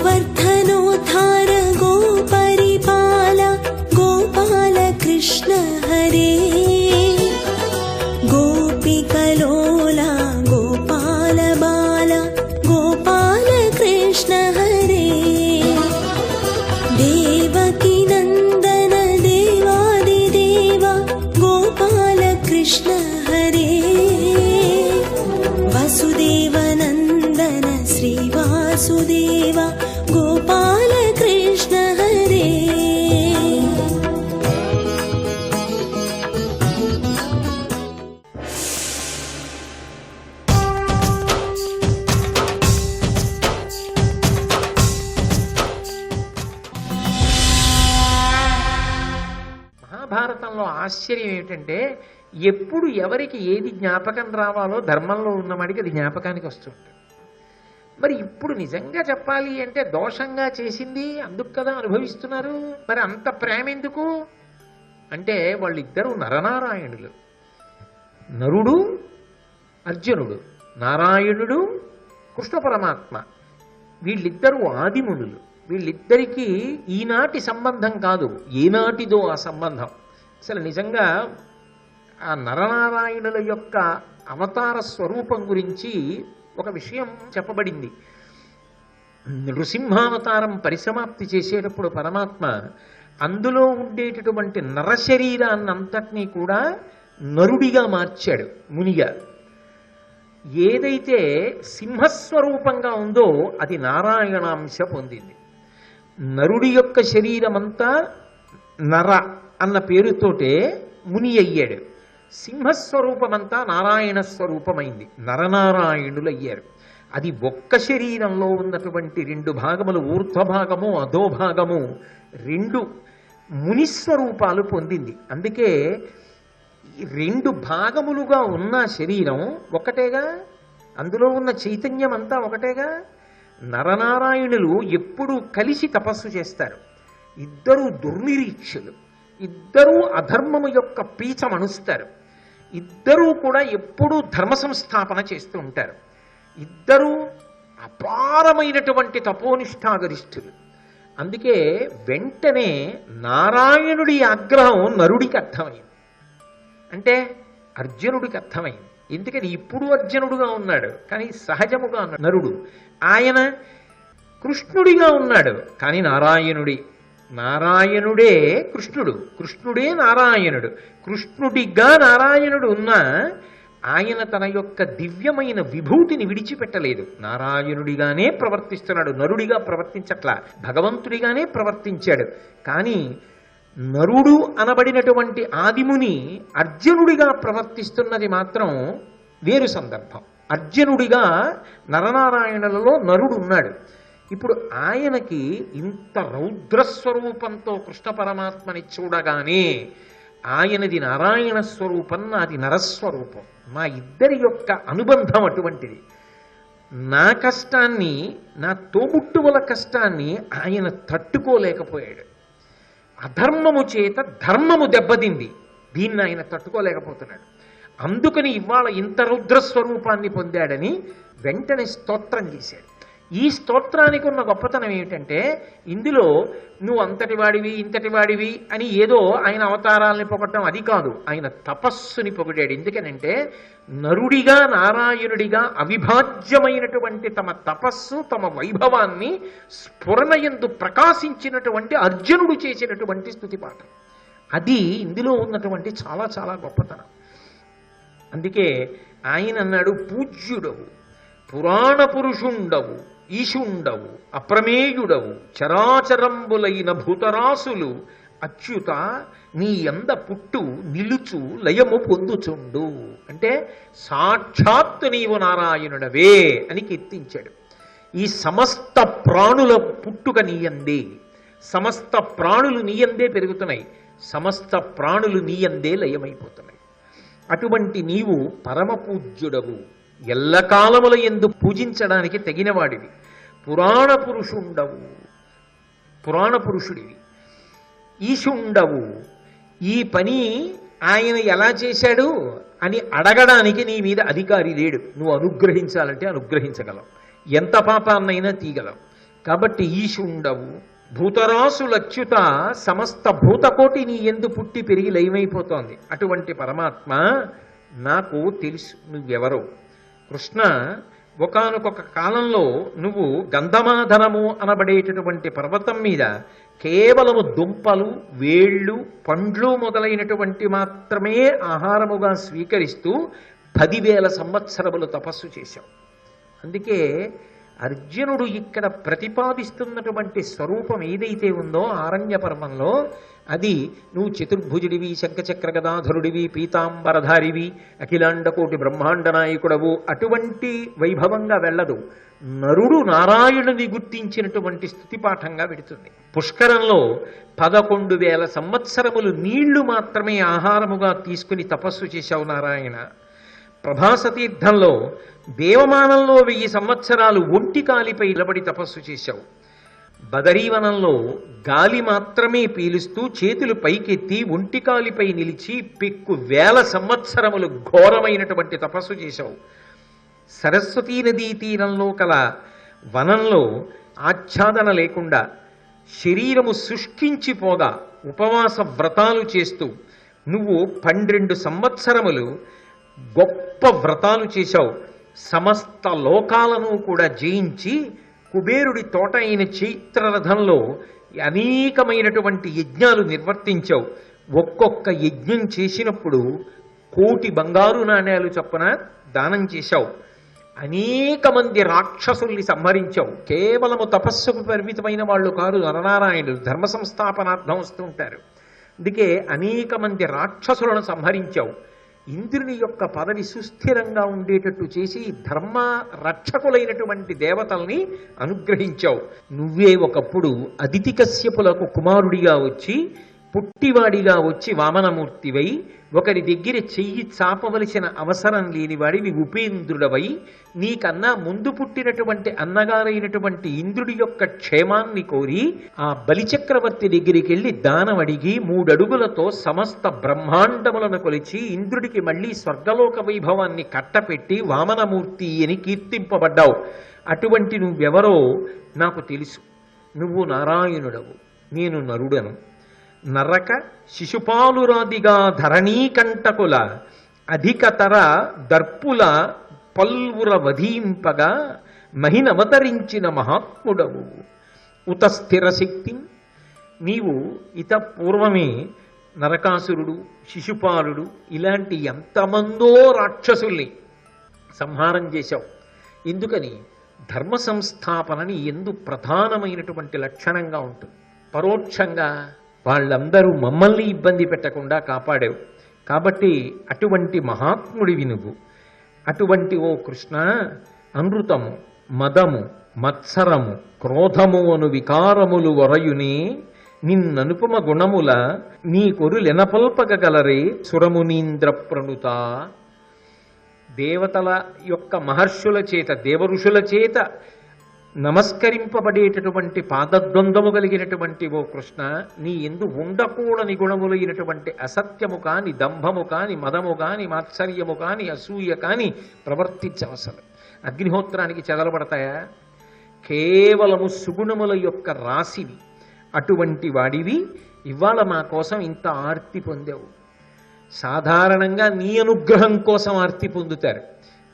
गोवर्धनोद्धार श्रीवासुदेव गोपाल कृष्ण हरे మహాభారతంలో ఆశ్చర్యం ఏమిటంటే ఎప్పుడు ఎవరికి ఏది జ్ఞాపకం రావాలో ధర్మంలో ఉన్నవాడికి అది జ్ఞాపకానికి వస్తుంది మరి ఇప్పుడు నిజంగా చెప్పాలి అంటే దోషంగా చేసింది అందుకు కదా అనుభవిస్తున్నారు? మరి అంత ప్రేమ ఎందుకు? అంటే వాళ్ళిద్దరూ నరనారాయణులు. నరుడు అర్జునుడు నారాయణుడు కృష్ణ పరమాత్మ. వీళ్ళిద్దరూ ఆదిమునులు. వీళ్ళిద్దరికీ ఈనాటి సంబంధం కాదు. ఏనాటిదో ఆ సంబంధం. అసలు నిజంగా ఆ నరనారాయణుల యొక్క అవతార స్వరూపం గురించి ఒక విషయం చెప్పబడింది. నృసింహావతారం పరిసమాప్తి చేసేటప్పుడు పరమాత్మ అందులో ఉండేటటువంటి నరశరీరాన్నంతటినీ కూడా నరుడిగా మార్చాడు మునిగా. ఏదైతే సింహస్వరూపంగా ఉందో అది నారాయణాంశ పొందింది. నరుడి యొక్క శరీరమంతా నర అన్న పేరుతోటే ముని అయ్యాడు. సింహస్వరూపమంతా నారాయణ స్వరూపమైంది నరనారాయణులు అయ్యారు అది ఒక్క శరీరంలో ఉన్నటువంటి రెండు భాగములు ఊర్ధ్వభాగము అధోభాగము రెండు మునిస్వరూపాలు పొందింది. అందుకే రెండు భాగములుగా ఉన్న శరీరం ఒకటేగా? అందులో ఉన్న చైతన్యం అంతా ఒకటేగా? నరనారాయణులు ఎప్పుడూ కలిసి తపస్సు చేస్తారు. ఇద్దరూ దుర్నిరీక్షలు. ఇద్దరూ అధర్మము యొక్క పీచమనుస్తారు ఇద్దరూ కూడా ఎప్పుడూ ధర్మ సంస్థాపన చేస్తూ ఉంటారు. ఇద్దరూ అపారమైనటువంటి తపోనిష్టాగరిష్ఠులు. అందుకే వెంటనే నారాయణుడి ఆగ్రహం నరుడికి అర్థమైంది. అంటే అర్జునుడికి అర్థమైంది. ఎందుకని? ఇప్పుడు అర్జునుడుగా ఉన్నాడు. కానీ సహజముగా నరుడు. ఆయన కృష్ణుడిగా ఉన్నాడు. కానీ నారాయణుడి నారాయణుడే కృష్ణుడు. కృష్ణుడే నారాయణుడు. కృష్ణుడిగా నారాయణుడు ఉన్నా ఆయన తన యొక్క దివ్యమైన విభూతిని విడిచిపెట్టలేదు. నారాయణుడిగానే ప్రవర్తిస్తున్నాడు. నరుడిగా ప్రవర్తించట్లా. భగవంతుడిగానే ప్రవర్తించాడు. కానీ నరుడు అనబడినటువంటి ఆదిముని అర్జునుడిగా ప్రవర్తిస్తున్నది మాత్రం వేరు సందర్భం. అర్జునుడిగా నరనారాయణులలో నరుడు ఉన్నాడు. ఇప్పుడు ఆయనకి ఇంత రౌద్రస్వరూపంతో కృష్ణ పరమాత్మని చూడగానే ఆయనది నారాయణ స్వరూపం నాది నరస్వరూపం. మా ఇద్దరి యొక్క అనుబంధం అటువంటిది. నా కష్టాన్ని నా తోబుట్టువుల కష్టాన్ని ఆయన తట్టుకోలేకపోయాడు. అధర్మము చేత ధర్మము దెబ్బతింది. దీన్ని ఆయన తట్టుకోలేకపోతున్నాడు. అందుకని ఇవాళ ఇంత రుద్రస్వరూపాన్ని పొందాడని వెంటనే స్తోత్రం చేశాడు. ఈ స్తోత్రానికి ఉన్న గొప్పతనం ఏమిటంటే ఇందులో నువ్వు అంతటి వాడివి ఇంతటి వాడివి అని ఏదో ఆయన అవతారాలని పొగట్టడం అది కాదు. ఆయన తపస్సుని పొగిడాడు. ఎందుకనంటే నరుడిగా నారాయణుడిగా అవిభాజ్యమైనటువంటి తమ తపస్సు తమ వైభవాన్ని స్ఫురణయందు ప్రకాశించినటువంటి అర్జునుడు చేసినటువంటి స్థుతి పాఠం అది ఇందులో ఉన్నటువంటి చాలా చాలా గొప్పతనం. అందుకే ఆయన అన్నాడు పూజ్యుడవు పురాణ పురుషుండవు ఈశుండవు అప్రమేయుడవు చరాచరంబులైన భూతరాసులు అచ్యుత నీ ఎంద పుట్టు నిలుచు లయము పొందుచుండు. అంటే సాక్షాత్తు నీవు నారాయణుడవే అని కీర్తించాడు. ఈ సమస్త ప్రాణుల పుట్టుక నీయందే సమస్త ప్రాణులు నీయందే పెరుగుతున్నాయి సమస్త ప్రాణులు నీయందే లయమైపోతున్నాయి. అటువంటి నీవు పరమ పూజ్యుడవు ఎల్లకాలముల ఎందు పూజించడానికి తగినవాడివి. పురాణ పురుషుండవు. పురాణ పురుషుడివి. ఈశుండవు. ఈ పని ఆయన ఎలా చేశాడు అని అడగడానికి నీ మీద అధికారి లేడు. నువ్వు అనుగ్రహించాలంటే అనుగ్రహించగలవు ఎంత పాపాన్నైనా తీయగలవు కాబట్టి ఈశుండవు. భూతరాసులచ్యుత సమస్త భూతకోటి నీ ఎందు పుట్టి పెరిగి లయమైపోతోంది. అటువంటి పరమాత్మ నాకు తెలుసు. నువ్వెవరో? కృష్ణ ఒకానొక కాలంలో నువ్వు గంధమాధనము అనబడేటటువంటి పర్వతం మీద కేవలము దుంపలు వేళ్ళు పండ్లు మొదలైనటువంటి మాత్రమే ఆహారముగా స్వీకరిస్తూ పదివేల సంవత్సరములు తపస్సు చేశావు. అందుకే అర్జునుడు ఇక్కడ ప్రతిపాదిస్తున్నటువంటి స్వరూపం ఏదైతే ఉందో ఆరణ్య పర్వంలో అది నువ్వు చతుర్భుజుడివి శంఖచక్ర గదాధరుడివి పీతాంబరధారివి అఖిలాండకోటి బ్రహ్మాండ నాయకుడవు అటువంటి వైభవంగా వెళ్ళదు. నరుడు నారాయణుని గుర్తించినటువంటి స్థుతిపాఠంగా పెడుతుంది పుష్కరంలో పదకొండు వేల సంవత్సరములు నీళ్ళు మాత్రమే ఆహారముగా తీసుకుని తపస్సు చేశావు నారాయణ. ప్రభాస తీర్థంలో దేవమానంలో వెయ్యి సంవత్సరాలు ఒంటి కాలిపై నిలబడి తపస్సు చేశావు. బదరీవనంలో గాలి మాత్రమే పీలుస్తూ చేతులు పైకెత్తి ఒంటి కాలిపై నిలిచి పెక్కు వేల సంవత్సరములు ఘోరమైనటువంటి తపస్సు చేశావు. సరస్వతీ నదీ తీరంలో కల వనంలో ఆచ్ఛాదన లేకుండా శరీరము శుష్కించిపోగా ఉపవాస వ్రతాలు చేస్తూ నువ్వు పన్నెండు సంవత్సరములు గొప్ప వ్రతాలు చేశావు. సమస్త లోకాలను కూడా జయించి కుబేరుడి తోట అయిన చైత్రరథంలో అనేకమైనటువంటి యజ్ఞాలు నిర్వర్తించావు. ఒక్కొక్క యజ్ఞం చేసినప్పుడు కోటి బంగారు నాణ్యాలు చొప్పున దానం చేశావు. అనేక మంది రాక్షసుల్ని సంహరించావు. కేవలము తపస్సుకు పరిమితమైన వాళ్ళు కాదు నరనారాయణులు ధర్మ సంస్థాపనార్థం వస్తుంటారు అందుకే అనేక మంది రాక్షసులను సంహరించావు. ఇంద్రుని యొక్క పదవి సుస్థిరంగా ఉండేటట్టు చేసి ధర్మ రక్షకులైనటువంటి దేవతల్ని అనుగ్రహించావు. నువ్వే ఒకప్పుడు అదితి కశ్యపులకు కుమారుడిగా వచ్చి పుట్టివాడిగా వచ్చి వామనమూర్తివై ఒకరి దగ్గర చెయ్యి చాపవలసిన అవసరం లేనివాడివి ఉపేంద్రుడవై నీకన్నా ముందు పుట్టినటువంటి అన్నగారైనటువంటి ఇంద్రుడి యొక్క క్షేమాన్ని కోరి ఆ బలిచక్రవర్తి దగ్గరికి వెళ్ళి దానమడిగి మూడడుగులతో సమస్త బ్రహ్మాండములను కొలిచి ఇంద్రుడికి మళ్ళీ స్వర్గలోక వైభవాన్ని కట్టపెట్టి వామనమూర్తి అని కీర్తింపబడ్డావు. అటువంటి నువ్వెవరో నాకు తెలుసు. నువ్వు నారాయణుడవు. నేను నరుడను. నరక శిశుపాలురాదిగా ధరణీకంటకుల అధికతర దర్పుల పల్వుర వధీంపగా మహినవతరించిన మహాత్ముడవు. ఉత స్థిర శక్తి నీవు ఇత పూర్వమే నరకాసురుడు శిశుపాలుడు ఇలాంటి ఎంతమందో రాక్షసుల్ని సంహారం చేశావు. ఎందుకని? ధర్మ సంస్థాపనని ఎందు ప్రధానమైనటువంటి లక్షణంగా ఉంటుంది. పరోక్షంగా వాళ్ళందరూ మమ్మల్ని ఇబ్బంది పెట్టకుండా కాపాడావు. కాబట్టి అటువంటి మహాత్ముడివి నువ్వు. అటువంటి ఓ కృష్ణ అనృతము మదము మత్సరము క్రోధము అను వికారములు వరయుని నిన్ననుపమ గుణముల నీ కొరు లెనపల్పగలరే సురమునీంద్ర ప్రణుత. దేవతల యొక్క మహర్షుల చేత దేవఋషుల చేత నమస్కరింపబడేటటువంటి పాదద్వందము కలిగినటువంటి ఓ కృష్ణ నీ ఎందు ఉండకూడని గుణములైనటువంటి అసత్యము కాని దంభము కాని మదము కాని మాత్సర్యము కాని అసూయ కాని ప్రవర్తించవసరం అగ్నిహోత్రానికి చెదలబడతాయా? కేవలము సుగుణముల యొక్క రాశివి అటువంటి వాడివి ఇవాళ మా కోసం ఇంత ఆర్తి పొందావు. సాధారణంగా నీ అనుగ్రహం కోసం ఆర్తి పొందుతారు.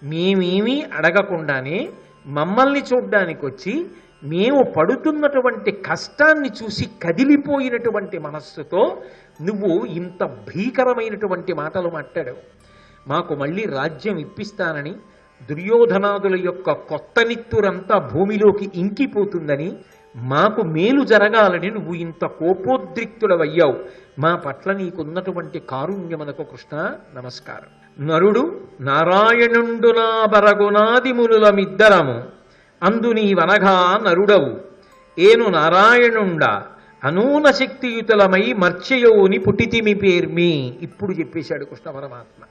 మేమేమీ అడగకుండానే మమ్మల్ని చూడ్డానికి వచ్చి మేము పడుతున్నటువంటి కష్టాన్ని చూసి కదిలిపోయినటువంటి మనస్సుతో నువ్వు ఇంత భీకరమైనటువంటి మాటలు మాట్లాడావు మాకు మళ్ళీ రాజ్యం ఇప్పిస్తానని దుర్యోధనాదుల యొక్క కొత్త నిత్తురంతా భూమిలోకి ఇంకిపోతుందని మాకు మేలు జరగాలని నువ్వు ఇంత కోపోద్రిక్తుడవయ్యావు. మా పట్ల నీకున్నటువంటి కారుణ్యమునకు కృష్ణ నమస్కారం. నరుడు నారాయణుండు నా బరగునాది అందు నీవనగా నరుడవు. ఏను నారాయణుండ అనూన శక్తియుతులమై మర్చయోని పుటితిమి పేర్మి. ఇప్పుడు చెప్పేశాడు కృష్ణ పరమాత్మ.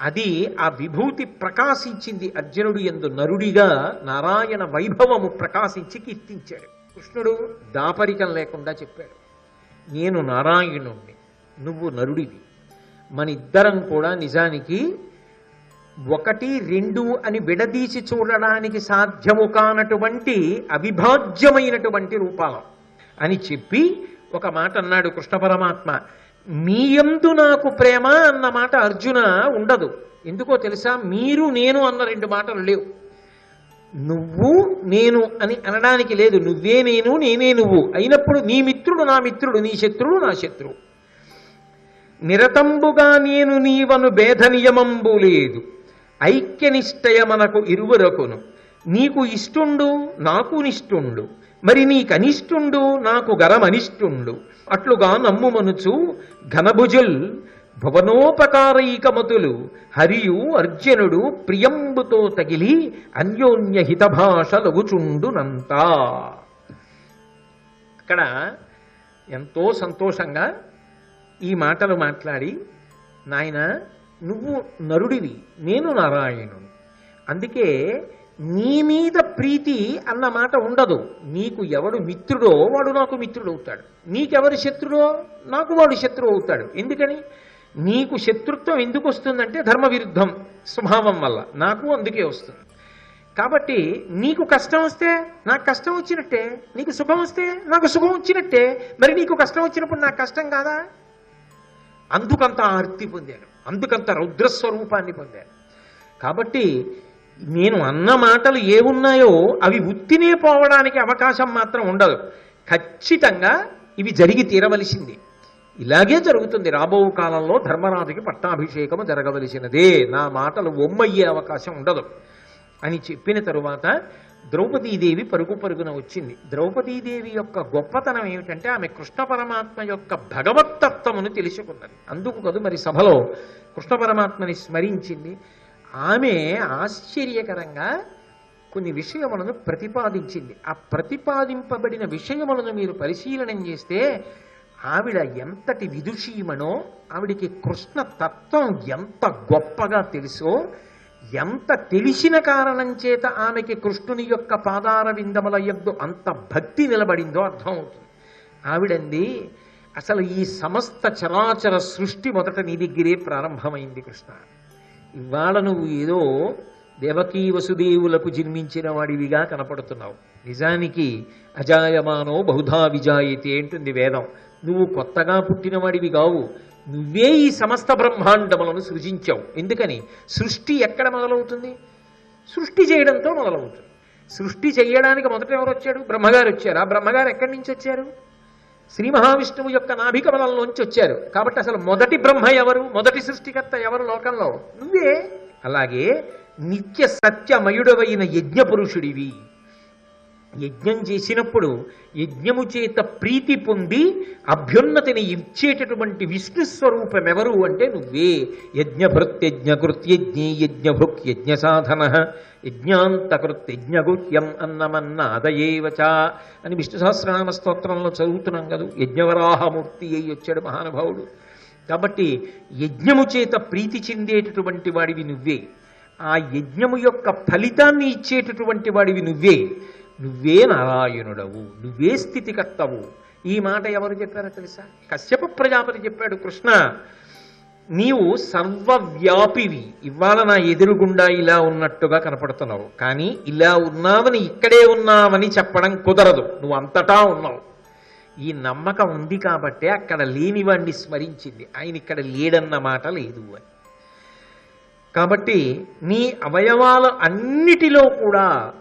అది ఆ విభూతి ప్రకాశించింది అర్జునుడు ఎందు నరుడిగా నారాయణ వైభవము ప్రకాశించి కీర్తించాడు. కృష్ణుడు దాపరికం లేకుండా చెప్పాడు. నేను నారాయణుణ్ణి నువ్వు నరుడివి. మన ఇద్దరం కూడా నిజానికి ఒకటి రెండు అని విడదీసి చూడడానికి సాధ్యము కానటువంటి అవిభాజ్యమైనటువంటి రూపాలం అని చెప్పి ఒక మాట అన్నాడు కృష్ణ పరమాత్మ. మీయందు నాకు ప్రేమ అన్న మాట అర్జున ఉండదు. ఎందుకో తెలుసా? మీరు నేను అన్న రెండు మాటలు లేవు. నువ్వు నేను అని అనడానికి లేదు. నువ్వే నేను నేనే నువ్వు. అయినప్పుడు నీ మిత్రుడు నా మిత్రుడు నీ శత్రుడు నా శత్రువు. నిరతంబుగా నేను నీవను భేద నియమంబు లేదు. ఐక్యనిష్టయ మనకు ఇరువురకును. నీకు ఇష్టుండు నాకు నిష్టుండు. మరి నీకనిష్టుండు నాకు గరమనిష్టుండు. అట్లుగా నమ్ముమనుచు ఘనభుజుల్ భువనోపకారైకమతులు హరియు అర్జునుడు ప్రియంబుతో తగిలి అన్యోన్య హితభాష లగుచుండునంతా అక్కడ ఎంతో సంతోషంగా ఈ మాటలు మాట్లాడి నాయన నువ్వు నరుడివి నేను నారాయణుని. అందుకే నీ మీద ప్రీతి అన్న మాట ఉండదు. నీకు ఎవడు మిత్రుడో వాడు నాకు మిత్రుడు అవుతాడు. నీకెవరు శత్రుడో? నాకు వాడు శత్రువు అవుతాడు. ఎందుకని? నీకు శత్రుత్వం ఎందుకు వస్తుందంటే ధర్మ విరుద్ధం స్వభావం వల్ల. నాకు అందుకే వస్తుంది. కాబట్టి నీకు కష్టం వస్తే నాకు కష్టం వచ్చినట్టే. నీకు సుఖం వస్తే నాకు సుఖం వచ్చినట్టే. మరి నీకు కష్టం వచ్చినప్పుడు నాకు కష్టం కాదా? అందుకంత ఆర్తి పొందాను. అందుకంత రౌద్రస్వరూపాన్ని పొందాను. కాబట్టి నేను అన్న మాటలు ఏమున్నాయో అవి ఉత్తినే పోవడానికి అవకాశం మాత్రం ఉండదు. ఖచ్చితంగా ఇవి జరిగి తీరవలసింది. ఇలాగే జరుగుతుంది. రాబో కాలంలో ధర్మరాజుకి పట్టాభిషేకము జరగవలసినదే. నా మాటలు ఒమ్మయ్యే అవకాశం ఉండదు. అని చెప్పిన తరువాత ద్రౌపదీదేవి పరుగు పరుగున వచ్చింది. ద్రౌపదీదేవి యొక్క గొప్పతనం ఏమిటంటే ఆమె కృష్ణ పరమాత్మ యొక్క భగవత్తత్వమును తెలుసుకున్నది. అందుకు కదు మరి సభలో కృష్ణ పరమాత్మని స్మరించింది. ఆమె ఆశ్చర్యకరంగా కొన్ని విషయములను ప్రతిపాదించింది. ఆ ప్రతిపాదింపబడిన విషయములను మీరు పరిశీలనం చేస్తే ఆవిడ ఎంతటి విదుషీమనో ఆవిడికి కృష్ణ తత్వం ఎంత గొప్పగా తెలుసో ఎంత తెలిసిన కారణం చేత ఆమెకి కృష్ణుని యొక్క పాదార విందముల యొద్దు అంత భక్తి నిలబడిందో అర్థమవుతుంది. ఆవిడంది అసలు ఈ సమస్త చరాచర సృష్టి మొదట నీ దగ్గరే ప్రారంభమైంది కృష్ణ. ఇవాళ నువ్వు ఏదో దేవకీ వసుదేవులకు జన్మించిన వాడివిగా కనపడుతున్నావు. నిజానికి అజాయమానో బహుధా విజాయితే అంటుంది వేదం. నువ్వు కొత్తగా పుట్టినవాడివి కావు. నువ్వే ఈ సమస్త బ్రహ్మాండములను సృజించావు. ఎందుకని? సృష్టి ఎక్కడ మొదలవుతుంది? సృష్టి చేయడంతో మొదలవుతుంది. సృష్టి చేయడానికి మొదట ఎవరు వచ్చాడు బ్రహ్మగారు వచ్చారు? ఆ బ్రహ్మగారు ఎక్కడి నుంచి వచ్చారు? శ్రీ మహావిష్ణువు యొక్క నాభికమలంలోంచి వచ్చారు. కాబట్టి అసలు మొదటి బ్రహ్మ ఎవరు? మొదటి సృష్టికర్త ఎవరు లోకంలో? నువ్వే. అలాగే నిత్య సత్యమయుడవైన యజ్ఞ పురుషుడివి యజ్ఞం చేసినప్పుడు యజ్ఞము చేత ప్రీతి పొంది అభ్యున్నతిని ఇచ్చేటటువంటి విష్ణు స్వరూపం ఎవరు అంటే నువ్వే. యజ్ఞభృత్యజ్ఞకృత్యజ్ఞే యజ్ఞభృక్ యజ్ఞ సాధన యజ్ఞాంతకృత్యజ్ఞగుహ్యం అన్నమన్నాదయేవచ అని విష్ణు సహస్రనామ స్తోత్రంలో చదువుతున్నాం కదా. యజ్ఞవరాహమూర్తి అయి వచ్చాడు మహానుభావుడు. కాబట్టి యజ్ఞము చేత ప్రీతి చెందేటటువంటి వాడివి నువ్వే. ఆ యజ్ఞము యొక్క ఫలితాన్ని ఇచ్చేటటువంటి వాడివి నువ్వే. నువ్వే నారాయణుడవు నువ్వే స్థితికర్తవు. ఈ మాట ఎవరు చెప్పారో తెలుసా? కశ్యప ప్రజాపతి చెప్పాడు కృష్ణ నీవు సర్వవ్యాపివి. ఇవాళ నా ఎదురుగుండా ఇలా ఉన్నట్టుగా కనపడుతున్నావు. కానీ ఇలా ఉన్నావని ఇక్కడే ఉన్నావని చెప్పడం కుదరదు. నువ్వు అంతటా ఉన్నావు. ఈ నమ్మకం ఉంది కాబట్టే అక్కడ లేనివాణ్ణి స్మరించింది. ఆయన ఇక్కడ లేడన్న మాట లేదు అని. కాబట్టి నీ అవయవాల అన్నిటిలో కూడా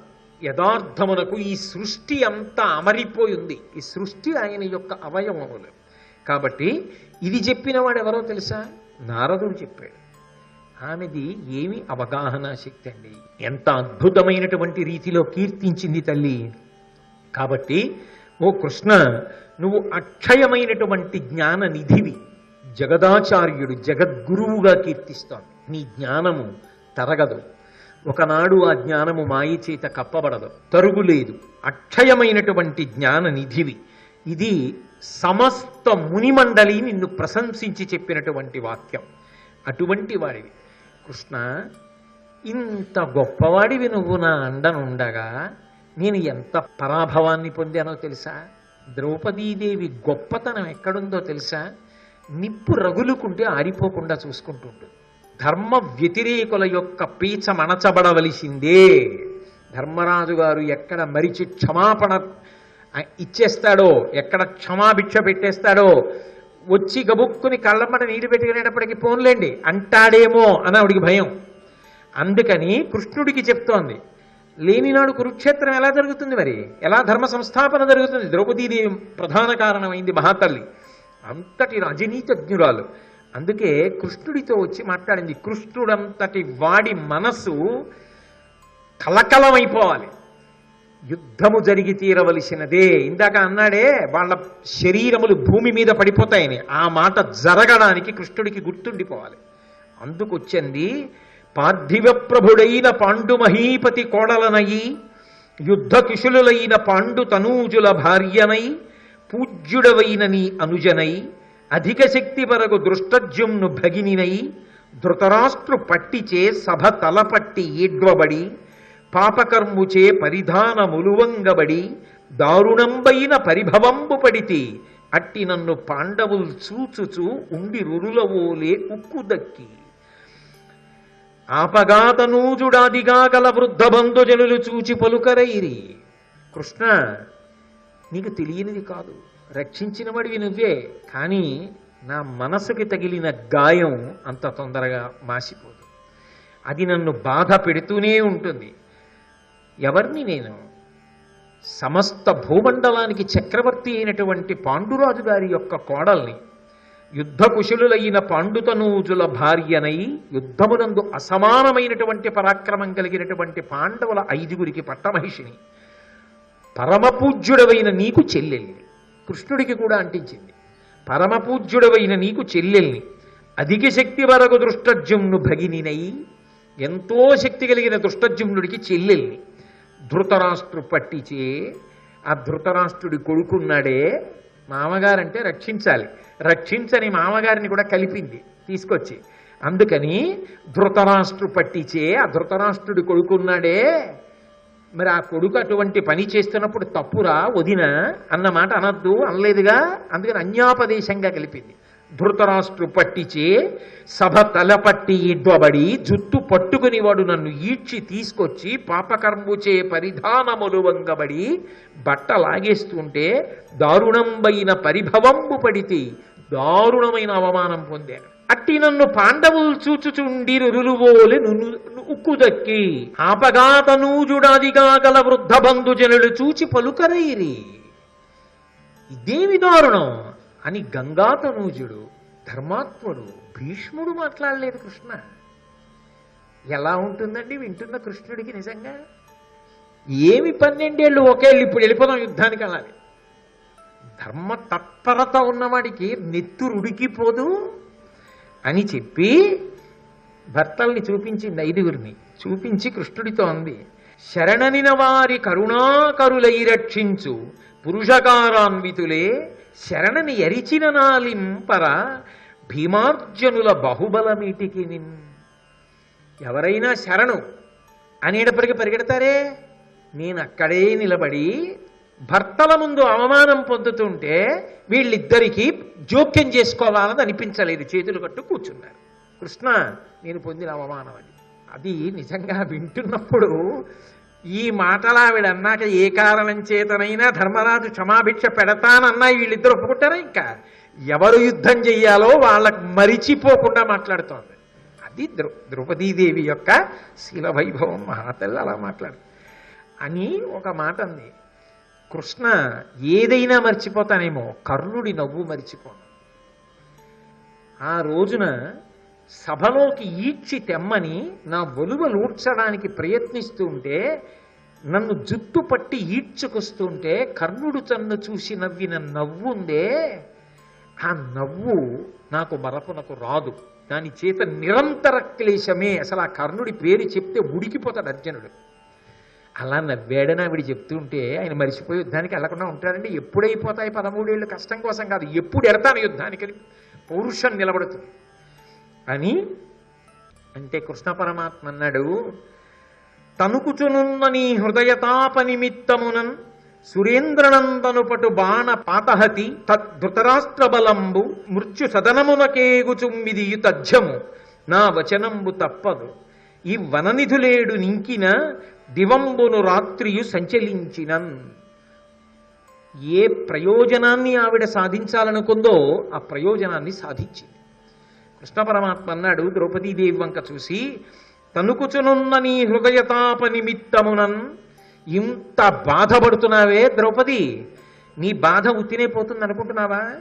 యథార్థమునకు ఈ సృష్టి అంతా అమరిపోయి ఉంది ఈ సృష్టి ఆయన యొక్క అవయవములు. కాబట్టి ఇది చెప్పిన వాడు ఎవరో తెలుసా? నారదుడు చెప్పాడు. ఆమెది ఏమి అవగాహన శక్తి అండి? ఎంత అద్భుతమైనటువంటి రీతిలో కీర్తించింది తల్లి. కాబట్టి ఓ కృష్ణ నువ్వు అక్షయమైనటువంటి జ్ఞాన నిధివి జగదాచార్యుడు జగద్గురువుగా కీర్తిస్తాను నీ జ్ఞానము తరగదు. ఒకనాడు ఆ జ్ఞానము మాయి చేత కప్పబడదు. తరుగులేదు. అక్షయమైనటువంటి జ్ఞాన నిధివి ఇది సమస్త మునిమండలి నిన్ను ప్రశంసించి చెప్పినటువంటి వాక్యం. అటువంటి వాడివి. కృష్ణ ఇంత గొప్పవాడివి నువ్వు నా అండనుండగా నేను ఎంత పరాభవాన్ని పొందానో తెలుసా? ద్రౌపదీదేవి గొప్పతనం ఎక్కడుందో తెలుసా? నిప్పు రగులుకుంటే ఆరిపోకుండా చూసుకుంటుంటుంది. ధర్మ వ్యతిరేకుల యొక్క పీచ మణచబడవలసిందే ధర్మరాజు గారు ఎక్కడ మరిచి క్షమాపణ ఇచ్చేస్తాడో ఎక్కడ క్షమాభిక్ష పెట్టేస్తాడో వచ్చి గబుక్కుని కళ్ళమ్మట నీరు పెట్టుకునేటప్పటికి పోన్లేండి అంటాడేమో అని ఆవిడికి భయం. అందుకని కృష్ణుడికి చెప్తోంది లేనినాడు కురుక్షేత్రం ఎలా జరుగుతుంది మరి? ఎలా ధర్మ సంస్థాపన జరుగుతుంది? ద్రౌపదీదేవి ప్రధాన కారణమైంది మహాతల్లి. అంతటి రజనీతజ్ఞురాలు. అందుకే కృష్ణుడితో వచ్చి మాట్లాడింది. కృష్ణుడంతటి వాడి మనసు కలకలమైపోవాలి. యుద్ధము జరిగి తీరవలసినదే. ఇందాక అన్నాడే వాళ్ళ శరీరములు భూమి మీద పడిపోతాయని. ఆ మాట జరగడానికి కృష్ణుడికి గుర్తుండిపోవాలి. అందుకొచ్చింది పార్థివ ప్రభుడైన పాండు మహీపతి కోడలనయి యుద్ధ కుశలులైన పాండు తనూజుల భార్యనై పూజ్యుడవైన నీ అనుజనై అధిక శక్తి వరకు దృష్టజ్యుమ్ను భగినినై ధృతరాష్ట్రు పట్టిచే సభ తలపట్టి ఈడ్వబడి పాపకర్ముచే పరిధాన ములువంగబడి దారుణంబైన పరిభవంబు పడితి అట్టి నన్ను పాండవులు చూచుచు ఉండి రురులవోలే ఉక్కు దక్కి ఆపగాతనూజుడాదిగా గల వృద్ధ బంధుజనులు చూచి పలుకరైరి. కృష్ణ నీకు తెలియనిది కాదు. రక్షించిన వాడివి నువ్వే కానీ నా మనసుకి తగిలిన గాయం అంత తొందరగా మాసిపోదు. అది నన్ను బాధ పెడుతూనే ఉంటుంది. ఎవరిని నేను? సమస్త భూమండలానికి చక్రవర్తి అయినటువంటి పాండురాజు గారి యొక్క కోడల్ని. యుద్ధ కుశలులైన పాండుతనూజుల భార్యనై యుద్ధమునందు అసమానమైనటువంటి పరాక్రమం కలిగినటువంటి పాండవుల ఐదుగురికి పట్టమహిషిని. పరమపూజ్యుడవైన నీకు చెల్లెల్ని. కృష్ణుడికి కూడా అంటించింది. పరమపూజ్యుడవైన నీకు చెల్లెల్ని అధిక శక్తి వరకు దృష్టజ్యుమ్ను భగినినై ఎంతో శక్తి కలిగిన దృష్టజ్యుమ్నుడికి చెల్లెల్ని. ధృతరాష్ట్రు పట్టిచే ఆ ధృతరాష్ట్రుడి కొడుకున్నాడే మామగారంటే రక్షించాలి. రక్షించని మామగారిని కూడా కలిపింది తీసుకొచ్చి. అందుకని ధృతరాష్ట్రు పట్టిచే ఆ ధృతరాష్ట్రుడి కొడుకున్నాడే మరి ఆ కొడుకు అటువంటి పని చేస్తున్నప్పుడు తప్పురా వదిన? అన్న మాట అనద్దు అనలేదుగా? అందుకని అన్యాపదేశంగా కలిపింది. ధృతరాష్ట్రు పట్టిచే సభ తలపట్టి ఇడ్వబడి జుత్తు పట్టుకుని వాడు నన్ను ఈడ్చి తీసుకొచ్చి పాపకర్ముచే పరిధానములు వంగబడి బట్ట లాగేస్తుంటే దారుణంబైన పరిభవంబు పడితే దారుణమైన అవమానం పొందాడు. అట్టి నన్ను పాండవులు చూచుచుండి రులువోలె ఉక్కు దక్కి ఆపగాతనూజుడాదిగా గల వృద్ధ బంధుజనులు చూచి పలుకరైరి. ఇదేమి దారుణం? అని గంగాతనూజుడు ధర్మాత్ముడు భీష్ముడు మాట్లాడలేదు కృష్ణ. ఎలా ఉంటుందండి వింటున్న కృష్ణుడికి నిజంగా? ఏమి పన్నెండేళ్ళు ఒకేళ్ళు ఇప్పుడు వెళ్ళిపోదాం యుద్ధానికి వెళ్ళాలి ధర్మ తత్పరత ఉన్నవాడికి నెత్తురు ఉడికిపోదు అని చెప్పి భర్తల్ని చూపించింది ఐదుగురిని. చూపించి కృష్ణుడితో అంది శరణనిన వారి కరుణాకరులై రక్షించు పురుషకారాన్వితులే శరణని ఎరిచిన నాలింపర భీమార్జనుల బహుబలమీటికి నిన్ ఎవరైనా శరణు అనేటప్పటికీ పరిగెడతారే? నేను అక్కడే నిలబడి భర్తల ముందు అవమానం పొందుతుంటే వీళ్ళిద్దరికీ జోక్యం చేసుకోవాలని అనిపించలేదు. చేతులు కట్టు కూర్చున్నారు. కృష్ణ నేను పొందిన అవమానం అది. అది నిజంగా వింటున్నప్పుడు ఈ మాటలు ఆవిడ అన్నాక ఏ కారణం చేతనైనా ధర్మరాజు క్షమాభిక్ష పెడతానన్నా వీళ్ళిద్దరు ఒప్పుకుంటారా ఇంకా? ఎవరు యుద్ధం చెయ్యాలో వాళ్ళకు మరిచిపోకుండా మాట్లాడుతోంది. అది ద్రౌ ద్రౌపదీదేవి యొక్క శీల వైభవం మహాతల్లి అలా మాట్లాడు అని ఒక మాట అంది. కృష్ణ ఏదైనా మర్చిపోతానేమో. కర్ణుడి నవ్వు మర్చిపోను. ఆ రోజున సభలోకి ఈడ్చి తెమ్మని నా ఒలువలూడ్చడానికి ప్రయత్నిస్తూ ఉంటే నన్ను జుట్టు పట్టి ఈడ్చుకొస్తుంటే కర్ణుడు తన్ను చూసి నవ్విన నవ్వుందే ఆ నవ్వు నాకు మరపునకు రాదు. దాని చేత నిరంతర క్లేశమే. అసలు ఆ కర్ణుడి పేరు చెప్తే ఉడికిపోతాడు అర్జునుడు. అలా నవ్వాడని ఆవిడ చెప్తుంటే ఆయన మరిచిపోయి యుద్ధానికి వెళ్ళకుండా ఉంటాడండి. ఎప్పుడైపోతాయి పదమూడేళ్ళు కష్టం కోసం కాదు. ఎప్పుడు ఎడతాను యుద్ధానికి? పౌరుషం నిలబడుతుంది. అని అంటే కృష్ణ పరమాత్మ అన్నాడు తనుకుచునున్న నీ హృదయతాప నిమిత్తమునన్ సురేంద్రనందనుపటు బాణ పాతహతి తద్ధృతరాష్ట్ర బలంబు మృత్యు సదనమునకేగుచుమ్మిది తథ్యము నా వచనంబు తప్పదు. ఈ వననిధులేడు నింకిన దివంబును రాత్రియు సంచలించినన్ ఏ ప్రయోజనాన్ని ఆవిడ సాధించాలనుకుందో ఆ ప్రయోజనాన్ని సాధించింది. కృష్ణ పరమాత్మ అన్నాడు ద్రౌపదీదేవి వంక చూసి తనుకుచునున్న నీ హృదయతాప నిమిత్తమునన్ ఇంత బాధపడుతున్నావే ద్రౌపది? నీ బాధ ఉత్తినే పోతుంది అనుకుంటున్నావా?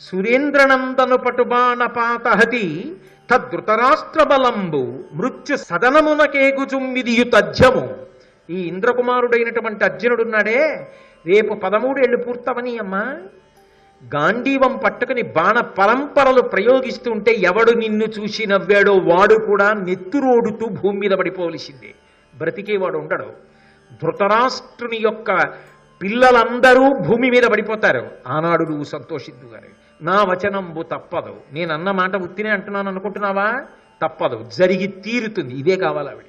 సురేంద్రనందను పటుబాణపాతహతి తద్రుతరాష్ట్ర బలంబు మృత్యు సదనమునకేగుచుమ్మిదియు తథ్యము ఈ ఇంద్రకుమారుడైనటువంటి అర్జునుడున్నాడే. రేపు పదమూడు ఏళ్ళు పూర్తవని అమ్మా. గాంధీవం పట్టుకుని బాణ పరంపరలు ప్రయోగిస్తుంటే ఎవడు నిన్ను చూసి నవ్వాడో వాడు కూడా నెత్తురోడుతూ భూమి మీద పడిపోవలసిందే. బ్రతికేవాడు ఉండడు. ధృతరాష్ట్రుని యొక్క పిల్లలందరూ భూమి మీద పడిపోతారు. ఆనాడు నువ్వు సంతోషిద్దు గారు నా వచనంబు తప్పదు. నేను మాట ఉత్తినే అంటున్నాను అనుకుంటున్నావా తప్పదు. జరిగి తీరుతుంది. ఇదే కావాలి ఆవిడ